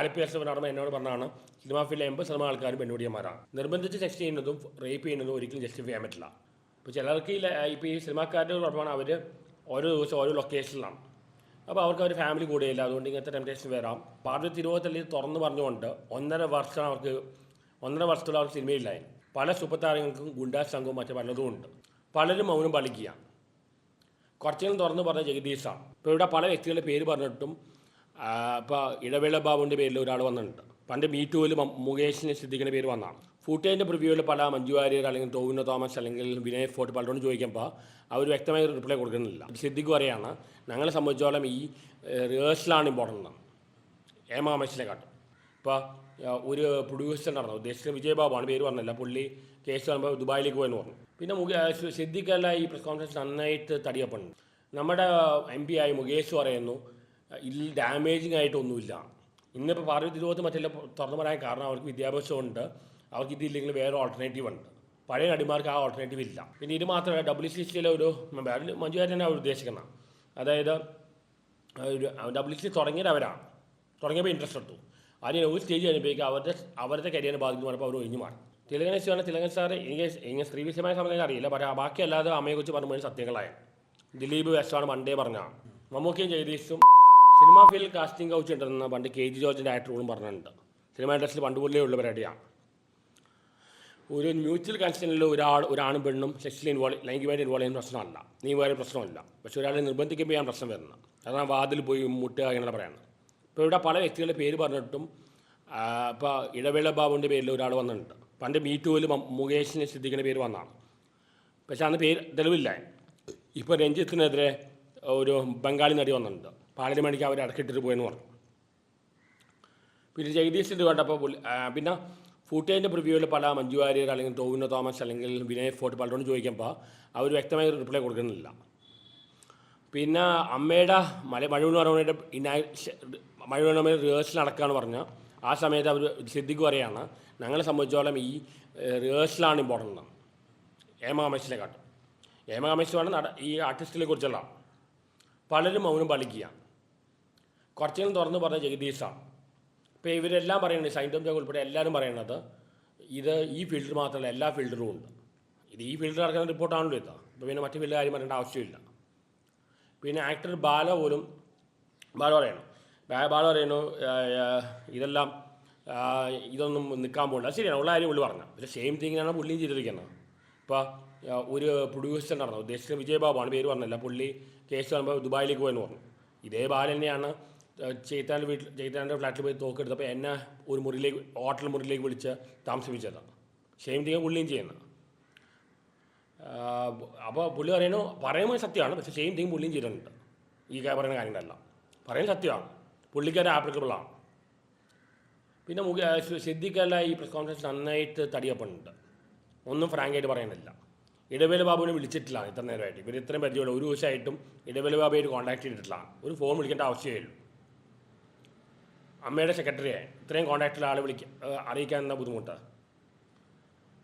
Alleppey S നടന്ന എന്നോട് പറഞ്ഞാണ് സിനിമാ ഫീൽഡിലെ എൺപത് ശതമാനം ആൾക്കാരും പെൺകുടിയന്മാരാണ് നിർബന്ധിച്ച് സെക്സ് ചെയ്യുന്നതും റേപ്പ് ചെയ്യുന്നതും ഒരിക്കലും ജസ്റ്റിഫൈ ചെയ്യാൻ പറ്റില്ല. ഇപ്പോൾ ചിലർക്ക് ഇപ്പോൾ ഈ സിനിമാക്കാരുടെ കുഴപ്പമാണ് അവർ ഓരോ ദിവസം ഓരോ ലൊക്കേഷനിലാണ് അപ്പോൾ അവർക്ക് അവർ ഫാമിലി കൂടെയില്ല അതുകൊണ്ട് ഇങ്ങനത്തെ ടെംപ്റ്റേഷൻ വരാം പാർവതി തിരുവോത്തല്ലി തുറന്ന് പറഞ്ഞുകൊണ്ട് ഒന്നര വർഷം അവർക്ക് ഒന്നര വർഷത്തോളം അവർക്ക് സിനിമയില്ലായി പല സൂപ്പർ താരങ്ങൾക്കും ഗുണ്ടാ സംഘവും മറ്റു പലതും ഉണ്ട്. പലരും മൗനം പാലിക്കുക. കുറച്ചെങ്കിലും തുറന്ന് പറഞ്ഞ ജഗദീഷാണ്. ഇപ്പോൾ ഇവിടെ പല വ്യക്തികളുടെ പേര് പറഞ്ഞിട്ടും ഇപ്പോൾ ഇടവേള ബാബുവിന്റെ പേരിൽ ഒരാൾ വന്നിട്ടുണ്ട്. പണ്ട് മീറ്റുവിൽ മുകേഷിനെ ശ്രദ്ധിക്കുന്ന പേര് വന്നതാണ് ഫൂട്ടേജിന്റെ പ്രിവ്യൂവിൽ പല മഞ്ജു വാര്യർ അല്ലെങ്കിൽ ടോവിനോ തോമസ് അല്ലെങ്കിൽ വിനയ് ഫോർട്ട് പലരോട് ചോദിക്കുമ്പോൾ അവർ വ്യക്തമായ റിപ്ലൈ കൊടുക്കുന്നില്ല. സിദ്ദിഖ് പറയാണ് ഞങ്ങളെ സംബന്ധിച്ചോളം ഈ റിഹേഴ്സലാണ് ഇമ്പോർട്ടന്റ് ഏമാമേശിനെ കാട്ടും. ഇപ്പോൾ ഒരു പ്രൊഡ്യൂസർ നടന്നു. ഉദ്ദേശിച്ച വിജയബാബുവാണ് പേര് പറഞ്ഞില്ല. പുള്ളി കേസ് വരുമ്പോൾ ദുബായിലേക്ക് പോയെന്ന് പറഞ്ഞു. പിന്നെ മുഖ സിദ്ദിഖല്ല ഈ പ്രസ് കോൺഫറൻസ് നന്നായിട്ട് തടിയപ്പെടുന്നു നമ്മുടെ എം പി ആയി മുകേഷ് പറയുന്നു ഇതിൽ ഡാമേജിങ് ആയിട്ടൊന്നുമില്ല. ഇന്നിപ്പോൾ പാർവതി തിരുവോത്ത് മറ്റെല്ല തുറന്നു പറയാൻ കാരണം അവർക്ക് വിദ്യാഭ്യാസമുണ്ട്. അവർക്ക് ഇതില്ലെങ്കിൽ വേറെ ഓൾട്ടർനേറ്റീവ് ഉണ്ട്. പഴയ നടിമാർക്ക് ആ ഓൾട്ടർനേറ്റീവ് ഇല്ല. പിന്നെ ഇത് മാത്രമല്ല ഡബ്ല്യു സി സിയിലെ ഒരു മഞ്ജുവാരി തന്നെ അവർ ഉദ്ദേശിക്കണം അതായത് ഒരു ഡബ്ല്യു സി തുടങ്ങിയത് അവരാണ് തുടങ്ങിയപ്പോൾ ഇൻട്രസ്റ്റ് എടുത്തു. അതിന് ഒരു സ്റ്റേജ് കഴിയുമ്പോഴേക്കും അവരുടെ അവരുടെ കരിയറിനെ ബാധിക്കുന്നു പറഞ്ഞപ്പോൾ അവർ ഒഴിഞ്ഞു മാറി. തിലകൻ സാറിന് തിലകൻ സാർ എനിക്ക് എനിക്ക് സ്ത്രീ വിഷയമായ സംബന്ധിച്ച് അറിയില്ല. പക്ഷേ ബാക്കി അല്ലാതെ അമ്മയെക്കുറിച്ച് പറഞ്ഞു സത്യങ്ങളായ. ദിലീപ് വെസ്റ്റാണ് മൺഡേ പറഞ്ഞാണ് മമ്മൂക്കയും ജഗദീഷും സിനിമാ ഫീൽഡ് കാസ്റ്റിംഗ് കൗച്ച് ഉണ്ടെന്ന് പണ്ട് കെ ജി ജോർജിന്റെ ആക്ടറുകളും പറഞ്ഞിട്ടുണ്ട്. സിനിമ ഇൻഡസ്ട്രിയിൽ പണ്ട് മുതലേ ഉള്ള പരിപാടിയാണ് ഒരു മ്യൂച്വൽ കൺസെന്റിൽ ഒരാൾ ഒരാണും പെണ്ണും സെക്സിൽ ഇൻവോൾവ് ലൈംഗികമായിട്ട് ഇൻവോൾവ് ചെയ്യുന്ന പ്രശ്നമല്ല. നീ വേറെ പ്രശ്നമില്ല. പക്ഷെ ഒരാളെ നിർബന്ധിക്കുമ്പോൾ ഞാൻ പ്രശ്നം വരുന്നത് അതാണ് വാതിൽ പോയി മുട്ടുക അങ്ങനെ പറയുന്നത്. ഇപ്പോൾ ഇവിടെ പല വ്യക്തികളുടെ പേര് പറഞ്ഞിട്ടും ഇപ്പോൾ ഇടവേള ബാബുവിന്റെ പേരിൽ ഒരാൾ വന്നിട്ടുണ്ട്. പണ്ട് മീറ്റുവിൽ മുകേഷിനെ ശ്രദ്ധിക്കുന്ന പേര് വന്നതാണ്. പക്ഷേ അന്ന് പേര് തെളിവില്ല ഇപ്പോൾ രഞ്ജിത്തിനെതിരെ ഒരു ബംഗാളി നടി വന്നിട്ടുണ്ട്. പാർലമെന്റിക്ക് അവർ അടക്കിട്ടിട്ട് പോയെന്ന് പറഞ്ഞു. പിന്നെ ജഗദീഷിന്റെ കണ്ടപ്പോൾ പിന്നെ ഫൂട്ടേജിന്റെ പ്രിവ്യൂവിൽ പല മഞ്ജു വാര്യർ അല്ലെങ്കിൽ ടോവിനോ തോമസ് അല്ലെങ്കിൽ വിനയ് ഫോർട്ട് പലരോട് ചോദിക്കുമ്പോൾ അവർ വ്യക്തമായ റിപ്ലൈ കൊടുക്കുന്നില്ല. പിന്നെ അമ്മയുടെ മല മഴവിണോരമയുടെ ഇനാ മഴവിണോമ റിഹേഴ്സൽ നടക്കുകയെന്ന് പറഞ്ഞാൽ ആ സമയത്ത് അവർ സിദ്ധിക്ക് പറയാണ് ഞങ്ങളെ സംബന്ധിച്ചോളം ഈ റിഹേഴ്സലാണ് ഇമ്പോർട്ടന്റ് ഏമാമേശിനെ കാട്ടും. ഏമാമേശാണ് നട ഈ ആർട്ടിസ്റ്റിനെ കുറിച്ചുള്ള പലരും മൗനം പാലിക്കുക കുറച്ചെങ്കിലും തുറന്ന് പറഞ്ഞ ജഗദീഷാണ് ഇപ്പോൾ ഇവരെല്ലാം പറയുന്നത് സൈൻ ടോം ജോഗ് ഉൾപ്പെടെ എല്ലാവരും പറയുന്നത് ഇത് ഈ ഫീൽഡിൽ മാത്രമല്ല എല്ലാ ഫീൽഡിലും ഉണ്ട്. ഇത് ഈ ഫീൽഡിൽ നടക്കുന്ന റിപ്പോർട്ടാണല്ലോ ഇത്. അപ്പോൾ പിന്നെ മറ്റു ഫീൽഡ് കാര്യം പറയേണ്ട ആവശ്യമില്ല. പിന്നെ ആക്ടർ ബാല പോലും ബാല പറയണം. ബാല പറയുന്നു ഇതെല്ലാം ഇതൊന്നും നിൽക്കാൻ പോകില്ല ശരിയാണ് ഉള്ള കാര്യം പുള്ളി പറഞ്ഞു. പക്ഷേ സെയിം തിങ്ങിനാണ് പുള്ളിയും ചെയ്തിരിക്കുന്നത്. ഇപ്പോൾ ഒരു പ്രൊഡ്യൂസർ നടന്നു ഉദ്ദേശിച്ച വിജയബാബുവാണ് പേര് പറഞ്ഞില്ല. പുള്ളി കേസ് കാണുമ്പോൾ ദുബായിലേക്ക് പോയെന്ന് പറഞ്ഞു. ഇതേ ബാല തന്നെയാണ് ചെയ്താന്റെ വീട്ടിൽ ചേത്താന്റെ ഫ്ലാറ്റിൽ പോയി തോക്കെടുത്തപ്പോൾ എന്നെ ഒരു മുറിയിലേക്ക് ഹോട്ടൽ മുറിയിലേക്ക് വിളിച്ച് താമസിപ്പിച്ചതാണ് സെയിം തിങ് പുള്ളിയും ചെയ്യുന്നത് അപ്പോൾ പുള്ളി പറയുന്നു പറയുമ്പോൾ സത്യമാണ് പക്ഷേ സെയിം തിങ് പുള്ളിയും ചെയ്തിട്ടുണ്ട്. ഈ പറയുന്ന കാര്യങ്ങളെല്ലാം. പറയുന്നത് സത്യമാണ്. പുള്ളിക്കാരെ ആപ്ലിക്കബിളാണ് പിന്നെ മുഖ സിദ്ദിഖല്ല ഈ പ്രസ് കോൺഫറൻസ് നന്നായിട്ട് തടിയപ്പുണ്ട്. ഒന്നും ഫ്രാങ്കായിട്ട് പറയുന്നില്ല ഇടവേല ബാബുവിനെ വിളിച്ചിട്ടില്ല ഇത്ര നേരമായിട്ട്. ഇവർ ഇത്രയും പരിചയമുള്ള ഒരു ദിവസമായിട്ടും ഇടവേല ബാബുമായിട്ട് കോൺടാക്ട് ചെയ്തിട്ടില്ല. ഒരു ഫോൺ വിളിക്കേണ്ട ആവശ്യമേ ഉള്ളൂ. അമ്മയുടെ സെക്രട്ടറിയെ ഇത്രയും കോൺടാക്റ്റിൽ ആൾ വിളിക്ക ഏഹ് അറിയിക്കാൻ എന്താ ബുദ്ധിമുട്ട്?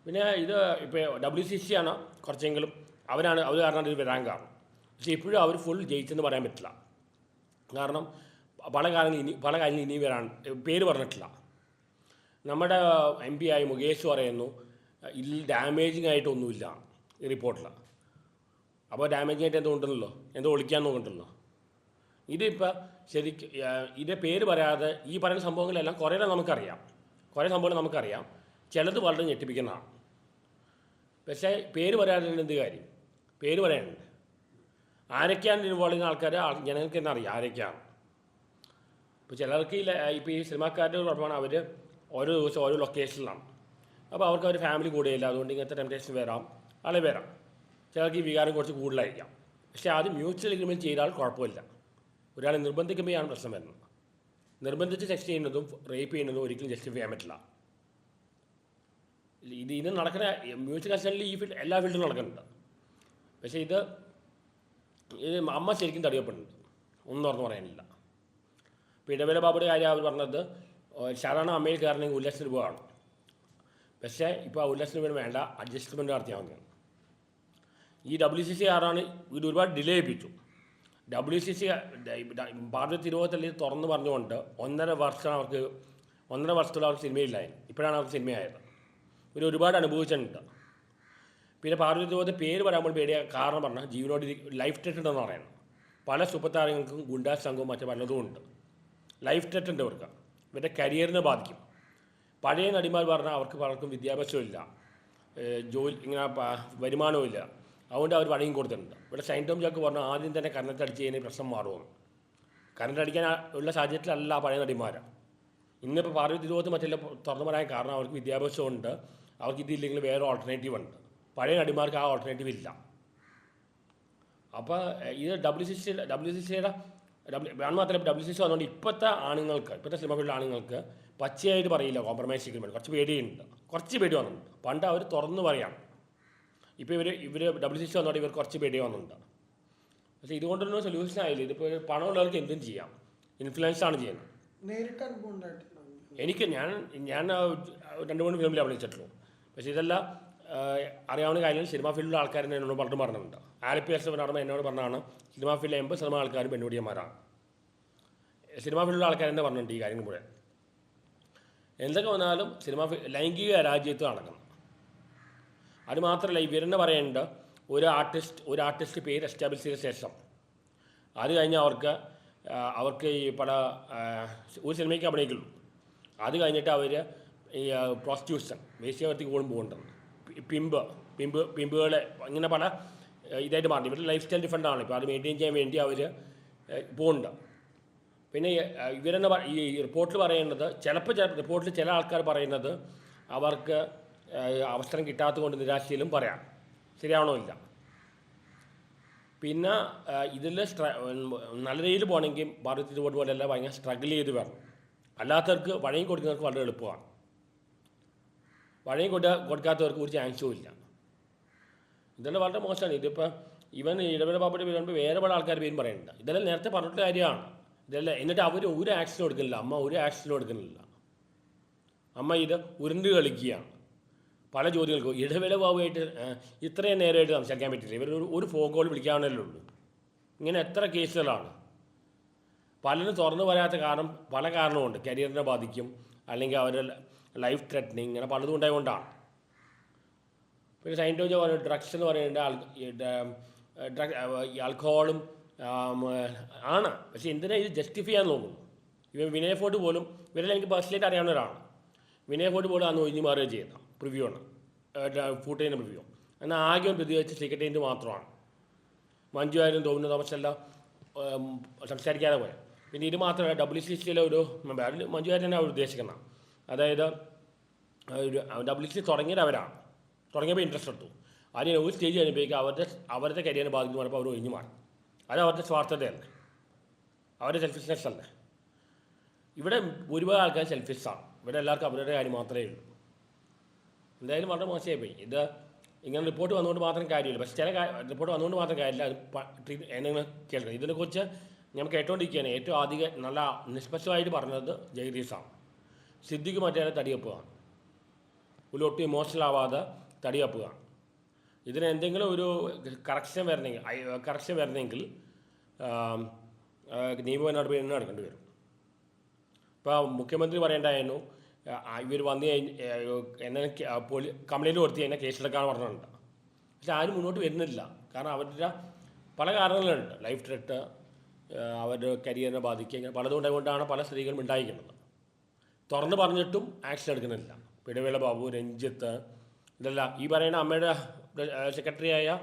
പിന്നെ ഇത് ഇപ്പോൾ ഡബ്ല്യു സി സി ആണ് കുറച്ചെങ്കിലും അവരാണ് അവർ കാരണം ഇത് വരാൻ കാരണം. പക്ഷേ ഇപ്പോഴും അവർ ഫുൾ ജയിച്ചെന്ന് പറയാൻ പറ്റില്ല. കാരണം പല കാര്യങ്ങൾ ഇനി പല കാര്യങ്ങൾ ഇനി വരാൻ പേര് പറഞ്ഞിട്ടില്ല. നമ്മുടെ എം പി ആയി മുകേഷ് പറയുന്നു ഇതിൽ ഡാമേജിങ് ആയിട്ടൊന്നുമില്ല ഈ റിപ്പോർട്ടിൽ അപ്പോൾ ഡാമേജിങ് ആയിട്ട് എന്തോ ഉണ്ടല്ലോ എന്തോ ഒളിക്കാൻ നോക്കണ്ടല്ലോ ഇതിപ്പോൾ ശരിക്കും ഇതിന്റെ പേര് പറയാതെ ഈ പറയുന്ന സംഭവങ്ങളെല്ലാം കുറേ നമുക്കറിയാം. കുറേ സംഭവങ്ങൾ നമുക്കറിയാം. ചിലത് വളരെ ഞെട്ടിപ്പിക്കുന്നതാണ്. പക്ഷേ പേര് പറയാതെ എന്ത് കാര്യം? പേര് പറയാനുണ്ട്. ആരൊക്കെയാണ് ഇൻവോൾവ് ചെയ്യുന്ന ആൾക്കാർ ജനങ്ങൾക്ക് തന്നെ അറിയാം? ആരൊക്കെയാണ്? ഇപ്പോൾ ചിലർക്ക് ഇപ്പോൾ ഈ സിനിമാക്കാരുടെ കുഴപ്പമാണ് അവർ ഓരോ ദിവസം ഓരോ ലൊക്കേഷനിലാണ് അപ്പോൾ അവർക്ക് അവർ ഫാമിലി കൂടെയില്ല. അതുകൊണ്ട് ഇങ്ങനത്തെ ടെംപ്റ്റേഷൻ വരാം അല്ലെ വരാം ചിലർക്ക് ഈ വികാരം കുറച്ച് കൂടുതലായിരിക്കാം. പക്ഷേ അത് മ്യൂച്വൽ എഗ്രിമെന്റ് ചെയ്താൽ കുഴപ്പമില്ല. ഒരാളെ നിർബന്ധിക്കുമ്പോഴാണ് പ്രശ്നം വരുന്നത്. നിർബന്ധിച്ച് സെക്സ് ചെയ്യുന്നതും റേപ്പ് ചെയ്യുന്നതും ഒരിക്കലും ജസ്റ്റിഫൈ ചെയ്യാൻ പറ്റില്ല. ഇത് ഇത് നടക്കുന്ന മ്യൂച്വൽ കൺസേണിൽ ഈ ഫീൽഡ് എല്ലാ ഫീൽഡിലും നടക്കുന്നുണ്ട്. പക്ഷേ ഇത് ഇത് അമ്മ ശരിക്കും തടയപ്പെടുന്നുണ്ട് ഒന്നും തുറന്നു പറയാനില്ല. ഇപ്പോൾ ഇടവേല ബാബുടെ കാര്യം അവർ പറഞ്ഞത് ശരണ അമ്മയിൽ കയറണമെങ്കിൽ ഉല്ലാസത്തിന് പോവാണ് പക്ഷേ ഇപ്പോൾ ആ ഉല്ലാസത്തിന് രൂപ വേണ്ട അഡ്ജസ്റ്റ്മെന്റ് നടത്തിയാൽ മതിയാണ് ഈ ഡബ്ല്യു സി സി ആറാണ് ഇത് ഒരുപാട് ഡിലേ ചെയ്യിപ്പിച്ചു ഡബ്ല്യു സി സി ഭാരത തിരുവോത്തലിൽ തുറന്ന് പറഞ്ഞുകൊണ്ട് ഒന്നര വർഷം അവർക്ക് ഒന്നര വർഷത്തോളം അവർക്ക് സിനിമയില്ലായിരുന്നു. ഇപ്പോഴാണ് അവർക്ക് സിനിമയായത്. ഇവർ ഒരുപാട് അനുഭവിച്ചിട്ടുണ്ട്. പിന്നെ പാർവതി തിരുവോത്ത പേര് പറയുമ്പോൾ പേടിയ കാരണം പറഞ്ഞാൽ ജീവനോട് ലൈഫ് ടെറ്റ് ഉണ്ടെന്ന് പറയുന്നത്. പല സൂപ്പർ താരങ്ങൾക്കും ഗുണ്ടാ സംഘവും മറ്റു പലതും ഉണ്ട്. ലൈഫ് ടെറ്റ് ഉണ്ട് ഇവർക്ക് ഇവരുടെ കരിയറിനെ ബാധിക്കും. പഴയ നടിമാർ പറഞ്ഞാൽ അവർക്ക് പലർക്കും വിദ്യാഭ്യാസമില്ല ജോലി ഇങ്ങനെ വരുമാനവും വരുമാനവും അതുകൊണ്ട് അവർ പണിയും കൊടുത്തിട്ടുണ്ട്. ഇവിടെ ഷൈൻ ടോം ജോക്ക് പറഞ്ഞു ആദ്യം തന്നെ കറണ്ട് അടിച്ച് കഴിഞ്ഞാൽ പ്രശ്നം മാറുമെന്ന് കറണ്ട് അടിക്കാൻ ഉള്ള സാഹചര്യത്തിലല്ല പഴയ നടിമാർ ഇന്നിപ്പോൾ പാർവതി തിരുവോത്ത് മറ്റെല്ലാം തുറന്നു കാരണം അവർക്ക് വിദ്യാഭ്യാസമുണ്ട്. അവർക്ക് ഇതില്ലെങ്കിൽ വേറെ ഓൾട്ടർനേറ്റീവ് ഉണ്ട്. പഴയ നടിമാർക്ക് ആ ഓൾട്ടർനേറ്റീവ് ഇല്ല. അപ്പോൾ ഇത് W C C W C സിയുടെ ഡബ്ല്യു മാത്രമല്ല ഡബ്ല്യു സി സി വന്നുകൊണ്ട് ഇപ്പോഴത്തെ ആണുങ്ങൾക്ക് ഇപ്പോഴത്തെ സിനിമ ഫീൽഡ് ആണുങ്ങൾക്ക് പച്ചയായിട്ട് പറയില്ല കോംപ്രമൈസ് ചെയ്യുമ്പോൾ കുറച്ച് പേടിയുണ്ട്. കുറച്ച് പേടി വന്നിട്ടുണ്ട്. പണ്ട് അവർ തുറന്നു പറയാം. ഇപ്പോൾ ഇവർ ഇവർ ഡബ്ല്യു സി സി വന്നോണ്ട് ഇവർ കുറച്ച് പേടി വന്നിട്ടുണ്ട്. പക്ഷേ ഇതുകൊണ്ടൊന്നും സൊല്യൂഷൻ ആയില്ല. ഇതിപ്പോൾ പണമുള്ളവർക്ക് എന്തും ചെയ്യാം. ഇൻഫ്ലുവൻസ് ആണ് ചെയ്യുന്നത്. നേരിട്ട് അനുഭവം എനിക്ക് ഞാൻ ഞാൻ രണ്ടു മൂന്ന് ഫിലിമിൽ അഭിനയിച്ചിട്ടുള്ളൂ പക്ഷേ ഇതെല്ലാം അറിയാവുന്ന കാര്യങ്ങൾ സിനിമാ ഫീൽഡിലെ ആൾക്കാർ എന്നോട് പലരും പറഞ്ഞിട്ടുണ്ട് ആലപ്പി എസ് നടന്ന എന്നോട് പറഞ്ഞാണ് സിനിമാ ഫീൽഡിലെ എൺപത് ശതമാനം ആൾക്കാരും പെൺകുടിയന്മാരാണ് സിനിമാ ഫീൽഡിലെ ആൾക്കാർ തന്നെ പറഞ്ഞിട്ടുണ്ട് ഈ കാര്യങ്ങൾ മുഴുവൻ. എന്തൊക്കെ വന്നാലും സിനിമാ ലൈംഗിക രാജ്യത്ത് നടക്കണം അത് മാത്രമല്ല ഇവരെന്നെ പറയേണ്ട ഒരു ആർട്ടിസ്റ്റ് ഒരു ആർട്ടിസ്റ്റ് പേര് എസ്റ്റാബ്ലിഷ് ചെയ്ത ശേഷം. അത് കഴിഞ്ഞ് അവർക്ക് അവർക്ക് ഈ പല ഒരു സിനിമയ്ക്ക് അഭിനയിക്കുള്ളൂ. അത് കഴിഞ്ഞിട്ട് അവർ ഈ പ്രോസ്റ്റിറ്റ്യൂഷൻ വേശ്യാവർത്തിക്ക് പോലും പോകുന്നുണ്ട് പിമ്പ് പിമ്പ് പിമ്പുകളെ ഇങ്ങനെ പല ഇതായിട്ട് മാറി. ഇവരുടെ ലൈഫ് സ്റ്റൈൽ ഡിഫറെന്റ് ആണ്. ഇപ്പോൾ അത് മെയിന്റെയിൻ ചെയ്യാൻ വേണ്ടി അവർ പോകുന്നുണ്ട് പിന്നെ ഇവരെന്നെ ഈ റിപ്പോർട്ടിൽ പറയുന്നത് ചിലപ്പോൾ ചില റിപ്പോർട്ടിൽ ചില ആൾക്കാർ പറയുന്നത് അവർക്ക് അവസരം കിട്ടാത്തത് കൊണ്ട് നിരാശയിലും പറയാം. ശരിയാണോ ഇല്ല. പിന്നെ ഇതിൽ സ്ട്ര നല്ല രീതിയിൽ പോകണമെങ്കിൽ ഭാരത് ഇതുപോലെ പോലെയല്ല ഭയങ്കര സ്ട്രഗിൾ ചെയ്ത് വരണം അല്ലാത്തവർക്ക് വഴങ്ങി കൊടുക്കുന്നവർക്ക് വളരെ എളുപ്പമാണ്. വഴങ്ങി കൊടു കൊടുക്കാത്തവർക്ക് ഒരു ചാൻസും ഇല്ല. ഇതെല്ലാം വളരെ മോശമാണ്. ഇതിപ്പോൾ ഇവൻ ഇടവേള ബാബയുടെ പേര് പറയുമ്പോൾ വേറെ പല ആൾക്കാർ പേരും പറയുന്നുണ്ട്. ഇതെല്ലാം നേരത്തെ പറഞ്ഞിട്ട് കാര്യമാണ്. ഇതെല്ലാം എന്നിട്ട് അവർ ഒരു ആക്ഷനും എടുക്കുന്നില്ല. അമ്മ ഒരു ആക്ഷനും എടുക്കുന്നില്ല. അമ്മ ഇത് ഉരുണ്ട് കളിക്കുകയാണ്. പല ചോദ്യങ്ങൾക്കും ആ, ഇത്രയും നേരമായിട്ട് സംസാരിക്കാൻ പറ്റില്ല. ഇവർ ഒരു ഫോൺ കോൾ വിളിക്കാവുന്നല്ലേ ഉള്ളൂ. ഇങ്ങനെ എത്ര കേസുകളാണ്. പലരും തുറന്നു പറയാത്ത കാരണം പല കാരണമുണ്ട്. കരിയറിനെ ബാധിക്കും അല്ലെങ്കിൽ അവരുടെ ലൈഫ് ത്രെറ്റനിങ് ഇങ്ങനെ പലതും ഉണ്ടായതുകൊണ്ടാണ്. പിന്നെ സയന്റോജ പറയുന്നത് ഡ്രഗ്സ് എന്ന് പറയുന്നത് ഡ്രഗ് ആൽക്കഹോളും ആണ്. പക്ഷേ എന്തിനാ ഇത് ജസ്റ്റിഫൈ ചെയ്യാൻ നോക്കുന്നു ഇവൻ വിനയ ഫോർട്ട് പോലും ഇവരെല്ലാം എനിക്ക് പേഴ്സണലായിട്ട് അറിയാവുന്ന ഒരാളാണ്. വിനയ് ഫോർട്ട് പോലും അന്ന് ഒഴിഞ്ഞു മാറുകയും ചെയ്യുന്ന പ്രിവ്യൂ ആണ്. ഫൂട്ടേന്റെ പ്രിവ്യൂ എന്നാൽ ആകെ പ്രതികരിച്ച് ടിക്കറ്റേന്റെ മാത്രമാണ്. മഞ്ജു ആയാലും തോന്നുന്നു തോമസ് എല്ലാം ഉം, സംസാരിക്കാതെ പോയത് പിന്നെ ഇത് മാത്രമല്ല ഡബ്ല്യു സി സിയിലെ ഒരു മെമ്പർ അതിൽ മഞ്ജു ആര്യൻ അവർ ഉദ്ദേശിക്കുന്നത് അതായത് ഒരു ഡബ്ല്യു സി തുടങ്ങിയത് അവരാണ്. തുടങ്ങിയപ്പോൾ ഇൻട്രസ്റ്റ് എടുത്തു. അതിന് ഒരു സ്റ്റേജ് കഴിഞ്ഞപ്പോഴേക്കും അവരുടെ അവരുടെ കരിയറിനെ ബാധിക്കുന്നു പറഞ്ഞപ്പോൾ അവർ ഒഴിഞ്ഞു മാറി. അത് അവരുടെ സ്വാർത്ഥതയല്ലേ. അവരുടെ സെൽഫിഷ്നെസ് അല്ലേ. ഇവിടെ ഒരുപാട് ആൾക്കാർ സെൽഫിഷാണ് ഇവിടെ എല്ലാവർക്കും അവരുടെ കാര്യം മാത്രമേ ഉള്ളൂ. എന്തായാലും വളരെ മോശമായി പോയി. ഇത് ഇങ്ങനെ റിപ്പോർട്ട് വന്നുകൊണ്ട് മാത്രം കാര്യമില്ല. പക്ഷേ ചില റിപ്പോർട്ട് വന്നുകൊണ്ട് മാത്രം കാര്യമില്ല. അത് എന്നെ കേൾക്കണം. ഇതിനെക്കുറിച്ച് ഞാൻ കേട്ടോണ്ടിരിക്കുകയാണ്. ഏറ്റവും അധികം നല്ല നിഷ്പക്ഷമായിട്ട് പറഞ്ഞത് ജഗദീഷാണ്. സിദ്ദിഖ് മറ്റേ തടിയപ്പുകയാണ് ഒട്ടും ഇമോഷണൽ ആവാതെ തടിയപ്പുക ഇതിന് എന്തെങ്കിലും ഒരു കറക്ഷൻ വരണമെങ്കിൽ കറക്ഷൻ വരണമെങ്കിൽ നിയമപരമായിട്ട് നടപടി തന്നെ എടുക്കേണ്ടി വരും. ഇപ്പോൾ മുഖ്യമന്ത്രി പറയേണ്ടായിരുന്നു ഇവർ വന്ന് എന്നെ പോലീസ് കംപ്ലൈന്റ് കൊടുത്ത് എന്നെ കേസെടുക്കാൻ പറഞ്ഞിട്ടുണ്ട് പക്ഷെ ആരും മുന്നോട്ട് വരുന്നില്ല. കാരണം അവരുടെ പല കാരണങ്ങളുണ്ട്. ലൈഫ് ത്രെട്ട് അവരുടെ കരിയറിനെ ബാധിക്കുക ഇങ്ങനെ പലതും കൊണ്ടാണ് പല സ്ത്രീകളും ഉണ്ടായിരിക്കുന്നത്. തുറന്ന് പറഞ്ഞിട്ടും ആക്ഷൻ എടുക്കുന്നില്ല. പിടവേള ബാബു രഞ്ജിത്ത് ഇതെല്ലാം. ഈ പറയുന്ന അമ്മയുടെ സെക്രട്ടറിയായ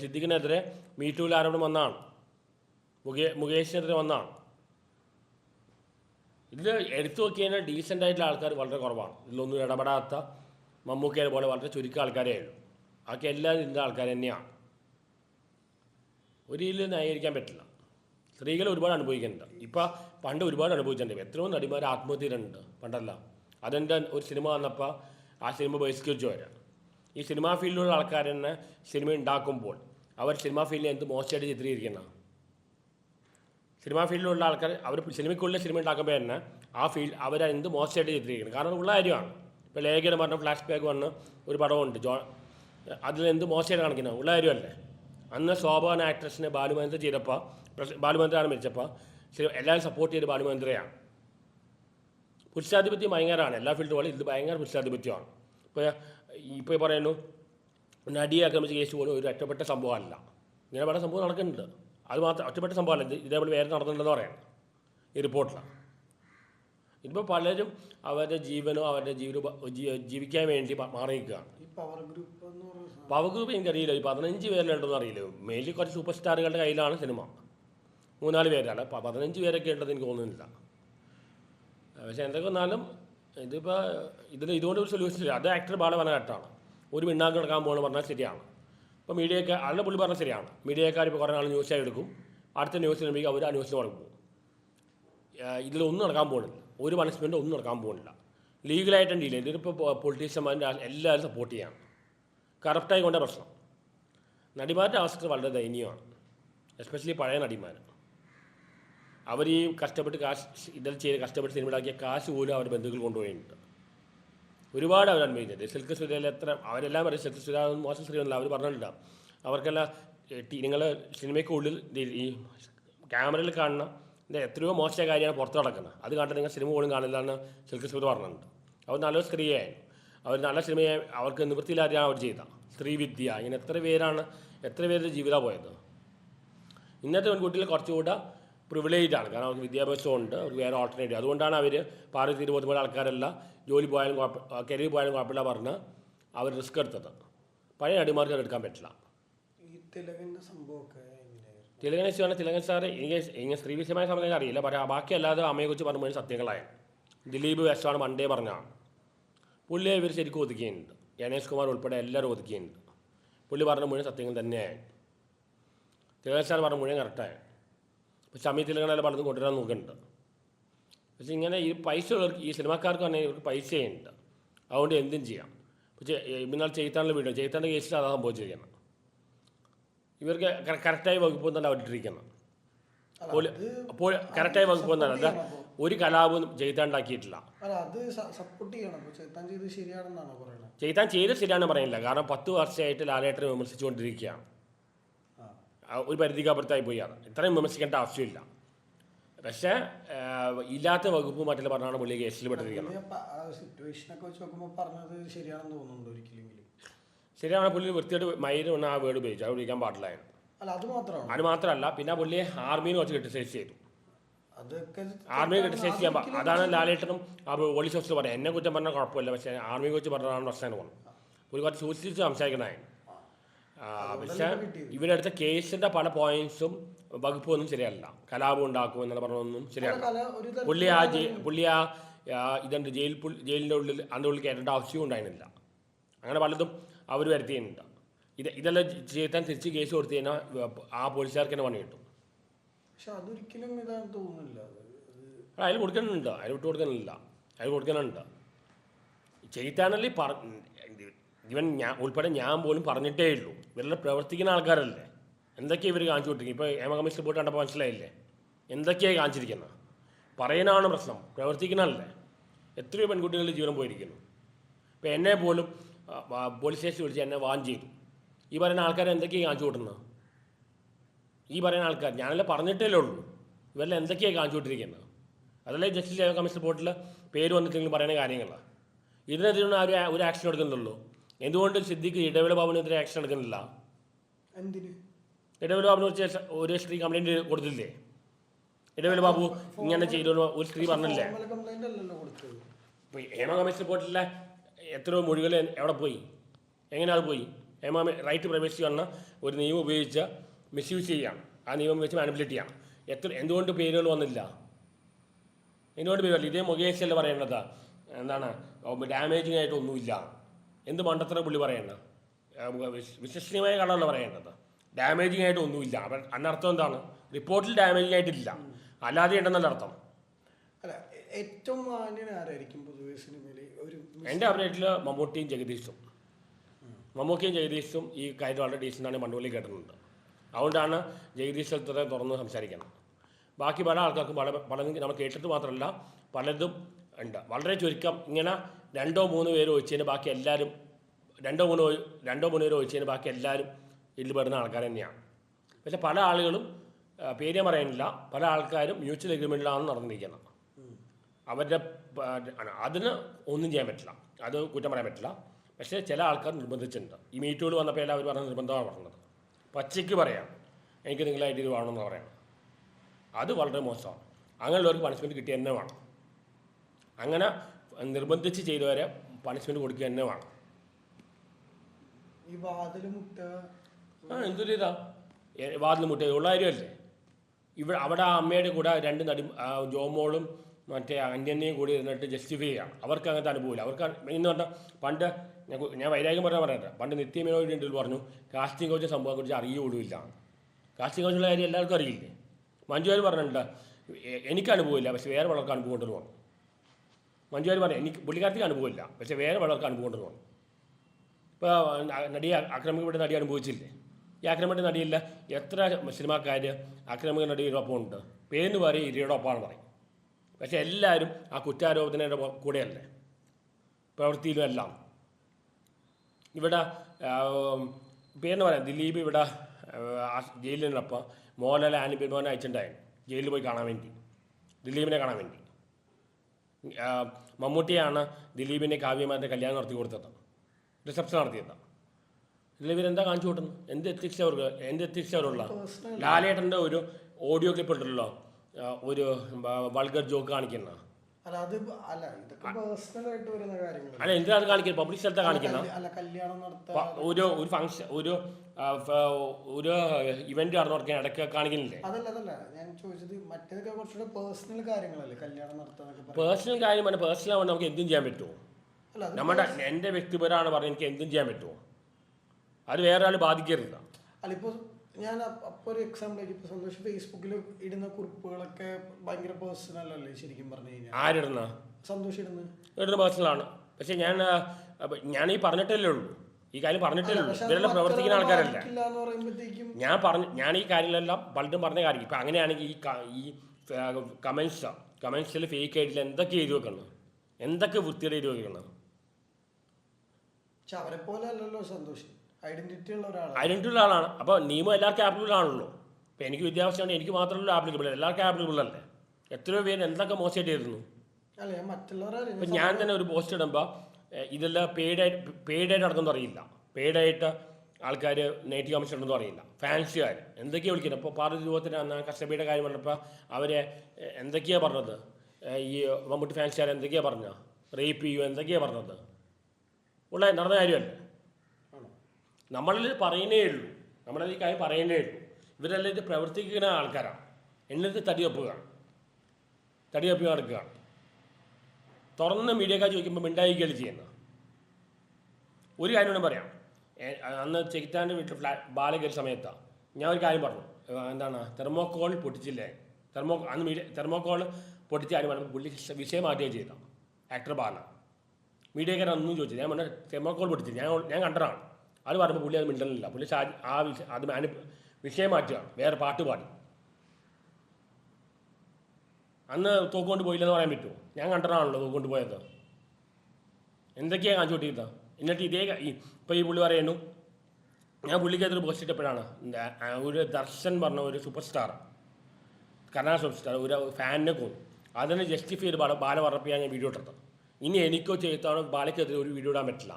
സിദ്ദിഖിനെതിരെ മീറ്റൂൽ ആരോപണം വന്നാണ്. മുകേ മുകേഷിനെതിരെ വന്നതാണ് ഇതിൽ എടുത്തു കഴിഞ്ഞാൽ ഡീസന്റ് ആയിട്ടുള്ള ആൾക്കാർ വളരെ കുറവാണ്. ഇതിലൊന്നും ഇടപെടാത്ത മമ്മൂക്കയെ പോലെ വളരെ ചുരുക്കം ആൾക്കാരേ ഉള്ളൂ. ബാക്കി എല്ലാ ഇതിന്റെ ആൾക്കാർ തന്നെയാണ്. ഒരു ഇതിൽ ന്യായീകരിക്കാൻ പറ്റില്ല. സ്ത്രീകൾ ഒരുപാട് അനുഭവിക്കുന്നുണ്ട്. ഇപ്പം പണ്ട് ഒരുപാട് അനുഭവിച്ചിട്ടുണ്ട്. എത്രയോ നടിമാർ ആത്മഹത്യയിലുണ്ട് പണ്ടല്ല. അതെന്റെ ഒരു സിനിമ വന്നപ്പോൾ ആ സിനിമ ബഹിഷ്കരിച്ചു വരാം ഈ സിനിമാ ഫീൽഡിലുള്ള ആൾക്കാർ തന്നെ സിനിമ ഉണ്ടാക്കുമ്പോൾ അവർ സിനിമാ ഫീൽഡിൽ എന്ത് മോശമായിട്ട് ചിത്രീകരിക്കണം സിനിമാ ഫീൽഡിലുള്ള ആൾക്കാർ അവർ സിനിമയ്ക്കുള്ളിൽ സിനിമ ഉണ്ടാക്കുമ്പോൾ തന്നെ ആ ഫീൽഡ് അവരെന്ത് മോശമായിട്ട് ചിത്രീകരിക്കണം കാരണം ഉള്ള കാര്യമാണ്. ഇപ്പോൾ ലേഖനം പറഞ്ഞ ഫ്ലാഷ് ബാക്ക് വന്ന് ഒരു പടമുണ്ട്. ജോ അതിൽ എന്ത് മോശമായിട്ട് കാണിക്കുന്നത് ഉള്ള കാര്യമല്ലേ? അന്ന് ശോഭന ആക്ട്രസിനെ ബാലുമഹേന്ദ്ര ചെയ്തപ്പോൾ ബാലുമഹേന്ദ്രയാണ് മരിച്ചപ്പോൾ എല്ലാവരും സപ്പോർട്ട് ചെയ്ത് ബാലുമഹേന്ദ്രയാണ്. പുരുഷാധിപത്യം ഭയങ്കരമാണ്. എല്ലാ ഫീൽഡ് പോലെ ഇത് ഭയങ്കര പുരുഷാധിപത്യമാണ്. ഇപ്പോൾ ഇപ്പോൾ പറയുന്നു നടിയെ ആക്രമിച്ച കേസ് പോലും ഒരു ഒറ്റപ്പെട്ട സംഭവമല്ല. ഇങ്ങനെ പല സംഭവം നടക്കുന്നുണ്ട്. അത് മാത്രം ഒറ്റപ്പെട്ട സംഭവമല്ല. ഇത് ഇതേപോലെ വേറെ നടന്നിട്ടുണ്ടെന്ന് പറയാം. ഈ റിപ്പോർട്ടിലാണ് ഇതിപ്പോൾ പലരും അവരുടെ ജീവനോ അവരുടെ ജീവിത ജീവിക്കാൻ വേണ്ടി മാറിയിരിക്കുകയാണ് പവർ ഗ്രൂപ്പ് എനിക്കറിയില്ല. ഈ പതിനഞ്ച് പേരിലുണ്ടെന്ന് അറിയില്ല. മെയിൻലി കുറച്ച് സൂപ്പർ സ്റ്റാറുകളുടെ കയ്യിലാണ് സിനിമ. മൂന്നാൽ പേരാണ് പതിനഞ്ച് പേരൊക്കെ ഉണ്ടെന്ന് എനിക്ക് തോന്നുന്നില്ല. പക്ഷേ എന്തൊക്കെ വന്നാലും ഇതിപ്പോൾ ഇതിന് ഇതുകൊണ്ട് ഒരു സൊല്യൂഷൻ ഇല്ല. അത് ആക്ടർ ബാലവനഘട്ടാണ് ഒരു മിണ്ണാക്ക് കിടക്കാൻ പോകണമെന്ന് പറഞ്ഞാൽ ശരിയാണ്. ഇപ്പോൾ മീഡിയക്കാർ ആളുടെ പുള്ളി പറഞ്ഞാൽ ശരിയാണ്. മീഡിയക്കാർ ഇപ്പോൾ കുറേ നാൾ ന്യൂസായി എടുക്കും. അടുത്ത ന്യൂസ് വരുമ്പോഴേക്കും അവർ ആ ന്യൂസിന് തുടങ്ങും ഇതിലൊന്നും നടക്കാൻ പോകുന്നില്ല. ഒരു പണിഷ്മെന്റ് ഒന്നും നടക്കാൻ പോകുന്നില്ല. ലീഗലായിട്ടും ഡീൽ ഇതിലിപ്പോൾ പൊളിറ്റീഷ്യന്മാരുടെ എല്ലാവരും സപ്പോർട്ട് ചെയ്യാണ്. കറപ്റ്റായി കൊണ്ട പ്രശ്നം. നടിമാരുടെ അവസ്ഥ വളരെ ദയനീയമാണ്. എസ്പെഷ്യലി പഴയ നടിമാർ അവർ ഈ കഷ്ടപ്പെട്ട് കാശ് ഇതിൽ ചെയ്ത് കഷ്ടപ്പെട്ട് സിനിമ ഉണ്ടാക്കിയ കാശ് പോലും അവരുടെ ബന്ധുക്കൾ കൊണ്ടുപോയിട്ടുണ്ട്. ഒരുപാട് അവർ അനുഭവിക്കുന്നത് സിൽക്ക് സുരയിൽ എത്ര അവരെല്ലാം പറയും സിൽക്ക് സുര മോശം സ്ത്രീയൊന്നുമില്ല അവർ പറഞ്ഞിട്ടുണ്ടാവും. അവർക്കെല്ലാം നിങ്ങൾ സിനിമയ്ക്കുള്ളിൽ ഈ ക്യാമറയിൽ കാണുന്ന എത്രയോ മോശമായ കാര്യമാണ് പുറത്ത് നടക്കുന്നത്. അത് കണ്ടിട്ട് നിങ്ങൾ സിനിമ പോലും കാണില്ല എന്ന് സിൽക്ക് സുര പറഞ്ഞിട്ടുണ്ട്. അവർ നല്ലൊരു സ്ത്രീയായിരുന്നു. അവർ നല്ല സിനിമയെ അവർക്ക് നിവൃത്തിയില്ലാതെയാണ് അവർ ചെയ്ത സ്ത്രീ വിദ്യ ഇങ്ങനെ എത്ര പേരാണ് എത്ര പേരുടെ ജീവിതമാണ് പോയത്. ഇന്നത്തെ പെൺകുട്ടികൾ കുറച്ചുകൂടെ പ്രിവിലേജ് ആണ്. കാരണം അവർക്ക് വിദ്യാഭ്യാസം ഉണ്ട് അവർക്ക് വേറെ ഓൾട്ടർനേറ്റീവ് അതുകൊണ്ടാണ് അവർ പാർവതി ഇരുപത്തിമൂന്ന് ആൾക്കാരല്ല ജോലി പോയാലും കുഴപ്പ കരിയർ പോയാലും കുഴപ്പമില്ല പറഞ്ഞ് അവർ റിസ്ക് എടുത്തത്. പഴയ അടിമാർക്ക് എടുക്കാൻ പറ്റില്ല. തിലകൻ വെച്ചാണ് തിലകൻ സാറ് എനിക്ക് ഇങ്ങനെ സ്ത്രീ വിഷയമായ സമയത്ത് അറിയില്ല. പക്ഷേ ബാക്കി അല്ലാതെ അമ്മയെക്കുറിച്ച് പറയുമ്പോൾ സത്യങ്ങളായ. ദിലീപ് വേഷമാണ് മണ്ടേ പറഞ്ഞാണ് പുള്ളിയെ ഇവർ ശരിക്കും ഒതുക്കിയിട്ടുണ്ട്. ഗണേഷ് കുമാർ ഉൾപ്പെടെ എല്ലാവരും ഒതുക്കിയിട്ടുണ്ട്. പുള്ളി പറഞ്ഞ മുഴുവൻ സത്യങ്ങൾ തന്നെയായി. തിലകൻ സാർ പറഞ്ഞ മുഴുവൻ കറക്റ്റായി ഇപ്പോൾ ഷമി തിലകനെല്ലാം പലതും കൊണ്ടുവരാൻ നോക്കുന്നുണ്ട് പക്ഷേ ഇങ്ങനെ ഈ പൈസ ഉള്ളവർക്ക് ഈ സിനിമാക്കാർക്ക് തന്നെ ഇവർക്ക് പൈസയുണ്ട്. അതുകൊണ്ട് എന്തും ചെയ്യാം. പക്ഷേ ഇന്നാൾ ചെയ്ത്താനുള്ള വീഡിയോ ചെയ്ത്താന്റെ കേസിൽ അതാണ് സംഭവിച്ചിരിക്കുന്നത് ഇവർക്ക് കറക്റ്റായി വകുപ്പ് തന്നെ അവരിട്ടിരിക്കുന്നത് അത് അപ്പോൾ കറക്റ്റായി വകുപ്പ് ഒന്നല്ല അത് ചെയ്യണം അപ്പൊ. ഒരു കലാപം ചെയ്താണ്ടാക്കിയിട്ടില്ല. അത് ചെയ്താൻ ചെയ്ത് ശരിയാണ് പറയുന്നില്ല. കാരണം പത്ത് വർഷമായിട്ട് ലാലേട്ടനെ വിമർശിച്ചുകൊണ്ടിരിക്കുകയാണ്. ഒരു പരിധിക്ക് അപ്പുറത്തായി പോയാണ്. ഇത്രയും വിമർശിക്കേണ്ട ആവശ്യമില്ല. പക്ഷേ ഇല്ലാത്ത വകുപ്പ് മറ്റുള്ള പറഞ്ഞാണ് പുള്ളി കേസിൽ പെട്ടിരിക്കുന്നത് സിറ്റുവേഷനൊക്കെ വെച്ച് നോക്കുമ്പോൾ പറഞ്ഞത് ശരിയാണെന്ന് തോന്നുന്നുണ്ട് ഒരിക്കലെങ്കിലും ശരിയാണ് പുള്ളി വൃത്തിയായിട്ട് മയിലും എന്ന ആ വേർഡ് ഉപയോഗിച്ചു. അത് ഉപയോഗിക്കാൻ പാടില്ലായിരുന്നു അല്ല അത് മാത്രമാണ്. അത് മാത്രമല്ല പിന്നെ പുള്ളിയെ ആർമിയിൽ വെച്ച് ക്രിട്ടിസൈസ് ചെയ്തു. ആർമിയെ ക്രിട്ടിസൈസ് ചെയ്യാൻ അതാണ് ലാലേട്ടനും ആ പോലീസ് ഓഫീസർ പറയാം എന്നെ കുറ്റം പറഞ്ഞാൽ കുഴപ്പമില്ല പക്ഷേ ആർമിയെ കുറിച്ച് പറഞ്ഞതാണ് പ്രശ്നം പറഞ്ഞു ഒരു കുറച്ച് സൂക്ഷിച്ച് സംസാരിക്കണേ ആ, ഇവരുടെ കേസിന്റെ കേസിന്റെ പല പോയിന്റ്സും വകുപ്പൊന്നും ശരിയല്ല. കലാപം ഉണ്ടാക്കും എന്നുള്ള പറഞ്ഞൊന്നും ശരിയല്ല. പുള്ളി ആ പുള്ളി ആ ഇതുണ്ട്. ജയിൽ ജയിലിന്റെ ഉള്ളിൽ അതിന്റെ ഉള്ളിൽ കയറേണ്ട ആവശ്യവും ഉണ്ടായിരുന്നില്ല. അങ്ങനെ പലതും അവർ വരുത്തിയിട്ടുണ്ട്. ഇത് ഇതെല്ലാം ചെയ്താൽ തിരിച്ച് കേസ് കൊടുത്തു കഴിഞ്ഞാൽ ആ പോലീസുകാർക്ക് തന്നെ പണി കിട്ടും. പക്ഷെ അതൊരിക്കലും ഇതാണെന്ന് തോന്നുന്നില്ല. അതിൽ കൊടുക്കുന്നുണ്ട്. അയാൾ വിട്ട് കൊടുക്കുന്നില്ല അതിൽ കൊടുക്കുന്നുണ്ട്. ചെയ്താണല്ലേ പറ ഇവൻ ഞാൻ ഉൾപ്പെടെ ഞാൻ പോലും പറഞ്ഞിട്ടേ ഉള്ളൂ. ഇവരെല്ലാം പ്രവർത്തിക്കുന്ന ആൾക്കാരല്ലേ? എന്തൊക്കെയാണ് ഇവർ കാണിച്ചു കൊടുത്തിരിക്കുന്നത് ഇപ്പോൾ ഹേമ കമ്മീഷൻ റിപ്പോർട്ട് കണ്ടപ്പോൾ മനസ്സിലായില്ലേ? എന്തൊക്കെയാണ് കാണിച്ചിരിക്കുന്നത് പറയാനാണ് പ്രശ്നം. പ്രവർത്തിക്കണമല്ലേ എത്രയോ പെൺകുട്ടികളുടെ ജീവൻ പോയിരിക്കുന്നു. ഇപ്പോൾ എന്നെ പോലും ആ, ആ, പോലീസ് സ്റ്റേഷൻ വിളിച്ച് എന്നെ വാൻ ചെയ്തു. ഈ പറയുന്ന ആൾക്കാർ എന്തൊക്കെയാണ് കാണിച്ചു കൂട്ടുന്നത് ഈ പറയുന്ന ആൾക്കാർ ഞാനല്ലേ പറഞ്ഞിട്ടേ ഉള്ളൂ. ഇവരെല്ലാം എന്തൊക്കെയാണ് കാണിച്ചു കൊണ്ടിരിക്കുന്നത് അതല്ലേ ജസ്റ്റിസ് കമ്മീഷൻ റിപ്പോർട്ടിൽ പേര് വന്നിട്ടെങ്കിലും പറയുന്ന കാര്യങ്ങളാണ് ഇതിനെതിരെ ഒരു ഒരു ആക്ഷൻ എടുക്കുന്നുള്ളൂ. എന്തുകൊണ്ട് സിദ്ദിഖ് ഇടവേള ബാബുവിനെതിരെ ആക്ഷൻ എടുക്കുന്നില്ല? എന്തിന്? ഇടവേള ബാബുവിനെ കുറിച്ച് ഒരു സ്ത്രീ കംപ്ലൈന്റ് കൊടുത്തില്ലേ? ഇടവേള ബാബു ഇങ്ങനെ ചെയ്തു ഒരു സ്ത്രീ പറഞ്ഞില്ലേ? ഹേമ കമ്മീഷൻ റിപ്പോർട്ടിലെ എത്രയോ മൊഴികൾ എവിടെ പോയി? എങ്ങനെ അത് പോയി? ഹേമ റൈറ്റ് പ്രവേശിച്ച് വന്ന ഒരു നിയമം ഉപയോഗിച്ച് മിസ്യൂസ് ചെയ്യാം ആ നിയമം വെച്ച് മാനിപ്പുലേറ്റ് ചെയ്യാം എത്ര എന്തുകൊണ്ട് പേരുകൾ വന്നില്ല? എന്തുകൊണ്ട് പേരുകൾ ഇതേ മുകേഷ് അല്ലേ പറയേണ്ടത്? എന്താണ്? ഡാമേജിങ് ആയിട്ട് ഒന്നുമില്ല എന്ത് മണ്ടത്തര പുള്ളി പറയേണ്ടത് വിശ്വസനീയമായ കാണാനല്ല പറയേണ്ടത്. ഡാമേജിങ് ആയിട്ട് ഒന്നുമില്ല. അവൻ അന്നർത്ഥം എന്താണ്? റിപ്പോർട്ടിൽ ഡാമേജിങ് ആയിട്ടില്ല. അല്ലാതെ ഉണ്ടെന്നല്ല അർത്ഥം. അല്ല ഏറ്റവും മാന്യൻ ആരായിരിക്കും പൊതുവെ സിനിമയിൽ ഒരു എന്റെ അഭിനയത്തിൽ മമ്മൂട്ടിയും ജഗദീഷും. മമ്മൂക്കിയും ജഗദീഷും ഈ കാര്യം വളരെ ഡീസന്റാണ് മണ്ടുവലി കേട്ടിട്ടുണ്ട്. അതുകൊണ്ടാണ് ജഗദീഷ് തുറന്ന് സംസാരിക്കുന്നത്. ബാക്കി പല ആൾക്കാർക്കും പല പലതും നമ്മൾ കേട്ടിട്ട് മാത്രമല്ല പലതും ഉണ്ട് വളരെ ചുരുക്കം. ഇങ്ങനെ രണ്ടോ മൂന്നോ പേര് ഒഴിച്ചതിന് ബാക്കി എല്ലാവരും രണ്ടോ മൂന്നോ രണ്ടോ മൂന്നോ പേര് ഒഴിച്ചതിന് ബാക്കി എല്ലാവരും ഇതിൽ പെടുന്ന ആൾക്കാർ തന്നെയാണ്. പക്ഷെ പല ആളുകളും പേര് ഞാൻ പറയുന്നില്ല. പല ആൾക്കാരും മ്യൂച്വൽ എഗ്രിമെന്റിലാണ് നടന്നിരിക്കുന്നത്. അവരുടെ അതിന് ഒന്നും ചെയ്യാൻ പറ്റില്ല. അത് കുറ്റം പറയാൻ പറ്റില്ല. പക്ഷേ ചില ആൾക്കാർ നിർബന്ധിച്ചിട്ടുണ്ട്. ഈ മീറ്റുകൾ വന്നപ്പോൾ എല്ലാവരും പറഞ്ഞ നിർബന്ധമാണ് പറഞ്ഞത്. പച്ചയ്ക്ക് പറയാം. എനിക്ക് നിങ്ങളായിട്ട് ഇത് വേണമെന്ന് പറയാം. അത് വളരെ മോശമാണ്. അങ്ങനെയുള്ളവർക്ക് പണിഷ്മെന്റ് കിട്ടിയ തന്നെ വേണം. അങ്ങനെ നിർബന്ധിച്ച് ചെയ്തവരെ പണിഷ്മെന്റ് കൊടുക്കുക തന്നെ വേണം. ഈ മുട്ട ആ എന്തൊരു ഇതാ? വാതിൽ മുട്ട ഉള്ള കാര്യമല്ലേ? ഇവിടെ അവിടെ ആ അമ്മയുടെ കൂടെ രണ്ട് നടി ജോമോളും മറ്റേ അന്യനെയും കൂടി ഇരുന്നിട്ട് ജസ്റ്റിഫൈ ചെയ്യാം. അവർക്ക് അങ്ങനത്തെ അനുഭവമില്ല. അവർക്ക് എന്ന് പറഞ്ഞാൽ പണ്ട് ഞാൻ വൈരാഗ്യം പറഞ്ഞാൽ പറയട്ടെ. പണ്ട് നിത്യമേനോട് ഉണ്ടിൽ പറഞ്ഞു കാസ്റ്റിംഗ് കോച്ച് സംഭവം കുറിച്ച് അറിയുകൂടില്ല കാസ്റ്റിംഗ് കോച്ചുള്ള കാര്യം എല്ലാവർക്കും അറിയില്ലേ? മഞ്ജുവാർ പറഞ്ഞിട്ടുണ്ട് എനിക്ക് അനുഭവമില്ല പക്ഷേ വേറെ പലർക്കും അനുഭവം ഉണ്ടെന്ന് പറഞ്ഞു. മഞ്ജുവാർ പറഞ്ഞു എനിക്ക് പുള്ളിക്കാരത്തേക്ക് അനുഭവമില്ല. പക്ഷേ വേറെ പലർക്കും അനുഭവം ഉണ്ടെന്ന് പറഞ്ഞു ഇപ്പോൾ നടിയെ ആക്രമിക്കപ്പെട്ട നടി അനുഭവിച്ചില്ലേ? ഈ ആക്രമിക്കപ്പെട്ട നടിയില്ല എത്ര സിനിമാക്കാർ ആക്രമിക നടിയോടൊപ്പം ഉണ്ട് പേരെന്ന് പറയും ഇരയുടെ ഒപ്പമാണ് പറയും. പക്ഷേ എല്ലാവരും ആ കുറ്റാരോപണയുടെ കൂടെയല്ലേ? പ്രവൃത്തിയിലും എല്ലാം. ഇവിടെ പേരെന്ന് പറയാം ദിലീപ് ഇവിടെ ജയിലിനൊപ്പം മോഹൻലാൽ ആനിബിമോനെ അയച്ചിട്ടുണ്ടായിരുന്നു. ജയിലിൽ പോയി കാണാൻ വേണ്ടി. ദിലീപിനെ കാണാൻ വേണ്ടി. മമ്മൂട്ടിയാണ് ദിലീപിനെ കാവ്യമാരുടെ കല്യാണം നടത്തി കൊടുത്തത്. റിസപ്ഷൻ നടത്തിയത്. ദിലീപിന് എന്താ കാണിച്ചു കൊടുക്കുന്നത് എന്ത് എത്തിക്സ് അവർക്ക് എന്ത് എത്തിക്സ് അവരുള്ള ലാലേട്ടന്റെ ഒരു ഓഡിയോ ക്ലിപ്പ് ഉണ്ടല്ലോ. ഒരു വൾഗർ ജോക്ക് കാണിക്കുന്ന. അല്ല അത് അല്ല ഇതൊക്കെ പേഴ്സണൽ ആയിട്ട് വരുന്ന കാര്യങ്ങൾ അല്ല എന്തിനാണ് കാണിക്കുന്നത് പബ്ലിക് സ്ഥലത്താണ് കാണിക്കുന്നത് അല്ല കല്യാണം നടത്താൻ ഒരു ഒരു ഫംഗ്ഷൻ ഒരു ഒരു ഇവന്റ് നടന്നു കൊടുക്കാൻ ഇടയ്ക്ക് കാണിക്കുന്നില്ലേ? അതല്ല അതല്ല. ഞാൻ ചോദിച്ചത് മറ്റേതൊക്കെ കുറച്ചുകൂടെ പേഴ്സണൽ കാര്യങ്ങളല്ലേ? കല്യാണം നടത്താന്നൊക്കെ പേഴ്സണൽ കാര്യം പറഞ്ഞാൽ പേഴ്സണൽ ആവുമ്പോൾ നമുക്ക് എന്തും ചെയ്യാൻ പറ്റുമോ നമ്മുടെ എന്റെ വ്യക്തിപരമാണ് പറഞ്ഞ് എനിക്ക് എന്തും ചെയ്യാൻ പറ്റുമോ അത് വേറെ ആൾ ബാധിക്കരുത്. അല്ല ഇപ്പൊ ഞാൻ അപ്പോൾ അപ്പൊ ഒരു എക്സാമ്പിൾ ഇപ്പൊ സന്തോഷ് ഫേസ്ബുക്കിൽ ഇടുന്ന കുറിപ്പുകളൊക്കെ ഭയങ്കര പേഴ്സണൽ അല്ലേ ശരിക്കും പറഞ്ഞു കഴിഞ്ഞാൽ ആരിടുന്ന? സന്തോഷ് ഇടുന്നത് ഇടുന്ന പേഴ്സണലാണ് പക്ഷെ ഞാൻ ഞാൻ ഈ പറഞ്ഞിട്ടല്ലേ ഉള്ളൂ. ഈ കാര്യം പറഞ്ഞിട്ടേ ഉള്ളൂ. ഇവരെല്ലാം പ്രവർത്തിക്കുന്ന ആൾക്കാരല്ല. ഞാൻ പറഞ്ഞു ഞാൻ ഈ കാര്യങ്ങളെല്ലാം പലതും പറഞ്ഞ കാര്യം ഇപ്പം അങ്ങനെയാണെങ്കിൽ ഈ ഈ കമൻസ് കമൻസിൽ ഫേക്ക് ആയിട്ടില്ല എന്തൊക്കെ എഴുതി വെക്കണം എന്തൊക്കെ വൃത്തിയുടെ എഴുതി വെക്കണം പക്ഷെ അവരെ പോലെ അല്ലല്ലോ സന്തോഷ്. ഐഡന്റിറ്റി ഉള്ള ആളാണ്. അപ്പോൾ നിയമം എല്ലാവർക്കും ആപ്ലിക്കബിൾ ആണല്ലോ. ഇപ്പം എനിക്ക് വിദ്യാഭ്യാസമാണ് എനിക്ക് മാത്രമല്ല ആപ്ലിക്കബിൾ എല്ലാവർക്കും ആപ്ലിക്കബിൾ അല്ലേ? എത്രയോ പേര് എന്തൊക്കെ മോശമായിട്ട് ചെയ്തിരുന്നു ഇപ്പം ഞാൻ തന്നെ ഒരു പോസ്റ്റ് ഇടുമ്പോൾ ഇതെല്ലാം പെയ്ഡായിട്ട് പെയ്ഡായിട്ട് നടക്കുമെന്ന് അറിയില്ല. പെയ്ഡായിട്ട് ആൾക്കാർ നെഗറ്റീവ് കമ്മീഷൻ ഉണ്ടെന്ന് അറിയില്ല. ഫാൻസുകാർ എന്തൊക്കെയാണ് വിളിക്കുന്നത്? ഇപ്പോൾ പാർവതി രൂപത്തിന് അന്ന് കസ്റ്റഡിയുടെ കാര്യം പറഞ്ഞപ്പോൾ അവരെ എന്തൊക്കെയാണ് പറഞ്ഞത്? ഈ മമ്മൂട്ടി ഫാൻസുകാർ എന്തൊക്കെയാണ് പറഞ്ഞത്? റേപ്പ് ചെയ്യുമോ എന്തൊക്കെയാണ് പറഞ്ഞത്? ഉള്ള നടന്ന കാര്യമല്ലേ? നമ്മളിൽ പറയുന്നേ ഉള്ളൂ. നമ്മളെ ഈ കാര്യം പറയുന്നേ ഉള്ളൂ. ഇവരെല്ലാം ഇത് പ്രവർത്തിക്കുന്ന ആൾക്കാരാണ് എന്നിട്ട് തടിവെപ്പുക തടിവെപ്പുക നടക്കുക. തുറന്ന് മീഡിയക്കാർ ചോദിക്കുമ്പോൾ മിണ്ടായിക്കുകയാണ് ചെയ്യുന്നത് ഒരു കാര്യം കൂടെ പറയാം. അന്ന് ചെക്കിത്താന്റെ വീട്ടിൽ ഫ്ലാ ബാല കയറിയ സമയത്താണ് ഞാൻ ഒരു കാര്യം പറഞ്ഞു. എന്താണ്? തെർമോക്കോൾ പൊട്ടിച്ചില്ലേ? തെർമോ അന്ന് മീഡിയ തെർമോക്കോൾ പൊട്ടിച്ച കാര്യം പറഞ്ഞു പുള്ളി വിഷ- വിഷയം മാറ്റുകയും ചെയ്ത. ആക്ടർ ബാല മീഡിയക്കാരൊന്നും ചോദിച്ചില്ല. ഞാൻ പറഞ്ഞ തെർമോക്കോൾ പൊട്ടിച്ചില്ല. ഞാൻ ഞാൻ കണ്ടതാണ്. അത് പറഞ്ഞപ്പോൾ പുള്ളി അത് മിണ്ടലില്ല. പുള്ളി ആ അത് മാനി വിഷയം വേറെ പാട്ട് പാടി. അന്ന് തോക്കുകൊണ്ട് പോയില്ലെന്ന് പറയാൻ പറ്റുമോ? ഞാൻ കണ്ടതാണല്ലോ തോക്കുകൊണ്ട് പോയത്. എന്തൊക്കെയാണ് കാണിച്ചു കൊണ്ടിരുന്നത് എന്നിട്ട് ഇതേ ഇപ്പോൾ ഈ പുള്ളി പറയുന്നു ഞാൻ പുള്ളിക്കകത്തൊരു പോസ്റ്റ് ഇട്ടപ്പോഴാണ് ഒരു ദർശൻ പറഞ്ഞ ഒരു super star Karnataka super star ഒരു ഫാനിനെ കൊന്നു അതിനെ ജസ്റ്റിഫൈ ചെയ്ത് ബാല ബാല ഞാൻ വീഡിയോ ഇട്ടത്. ഇനി എനിക്കോ ചെയ്താണോ ബാലയ്ക്കെതിരെ ഒരു വീഡിയോ ഇടാൻ പറ്റില്ല.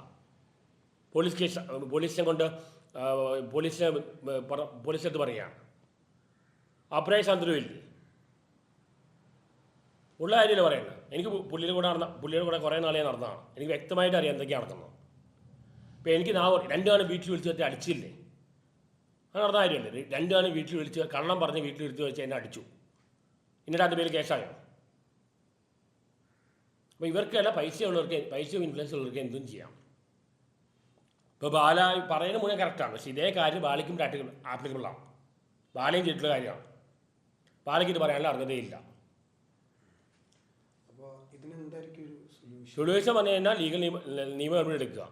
പോലീസ് കേസ് പോലീസിനെ കൊണ്ട് പോലീസിനെ പോലീസിനടുത്ത് പറയുകയാണ് അപ്രായ ഇല്ല ഉള്ള കാര്യമല്ലേ പറയുന്നത്. എനിക്ക് പുള്ളിയുടെ കൂടെ നടന്ന പുള്ളിയുടെ കൂടെ കുറേ നാളെ നടന്നതാണ്. എനിക്ക് വ്യക്തമായിട്ട് അറിയാം എന്തൊക്കെയാണ് നടക്കുന്നത്. ഇപ്പം എനിക്ക് നാ രണ്ടു രണ്ടാണ് വീട്ടിൽ വിളിച്ച് വെച്ച് അടിച്ചില്ലേ? അത് നടന്ന കാര്യമല്ലേ? രണ്ടാണ് വീട്ടിൽ വിളിച്ച് കള്ളം പറഞ്ഞ് വീട്ടിൽ വിളിച്ച് വെച്ച് എന്നെ അടിച്ചു. എന്നിട്ട് അതിന്റെ പേര് കേസായോ? അപ്പോൾ ഇവർക്കല്ല പൈസ ഉള്ളവർക്ക് പൈസയും ഇൻഫ്ലുവൻസ് ഉള്ളവർക്ക് എന്തും ചെയ്യാം. ഇപ്പോൾ ബാല പറയുന്ന മുന്നേ കറക്റ്റാണ് പക്ഷേ ഇതേ കാര്യം ബാലയ്ക്കും പ്രാക്ടിക്കൽ ആപ്ലിക്കബിൾ ആണ്. ബാലയും ചെയ്തിട്ടുള്ള കാര്യമാണ്. ബാലയ്ക്ക് ഇത് പറയാനുള്ള അർഹതയില്ല. സൊല്യൂഷൻ പറഞ്ഞു കഴിഞ്ഞാൽ ലീഗൽ നിയമ നിയമ നടപടി എടുക്കുക.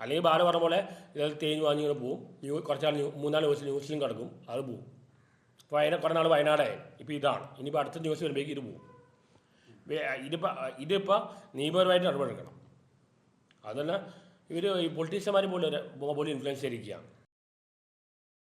അല്ലെങ്കിൽ ബാല പറഞ്ഞ പോലെ ഇതായത് തേഞ്ഞ് വാങ്ങി ഇങ്ങനെ പോവും. ന്യൂ കുറച്ചാൾ മൂന്നാൽ ദിവസം ന്യൂസിലും കിടക്കും. അത് പോവും. ഇപ്പോൾ അതിനെ കുറേ നാൾ വയനാടായി ഇപ്പോൾ ഇതാണ്. ഇനിയിപ്പോൾ അടുത്ത ന്യൂസ് വരുമ്പോഴേക്കും ഇത് പോവും. ഇതിപ്പോൾ ഇതിപ്പോൾ നിയമപരമായിട്ട് നടപടിയെടുക്കണം അതല്ല ഇവർ ഈ പൊളിറ്റീഷ്യന്മാർ പോലും പോലും ഇൻഫ്ലുവൻസ് ചെയ്തിരിക്കുകയാണ്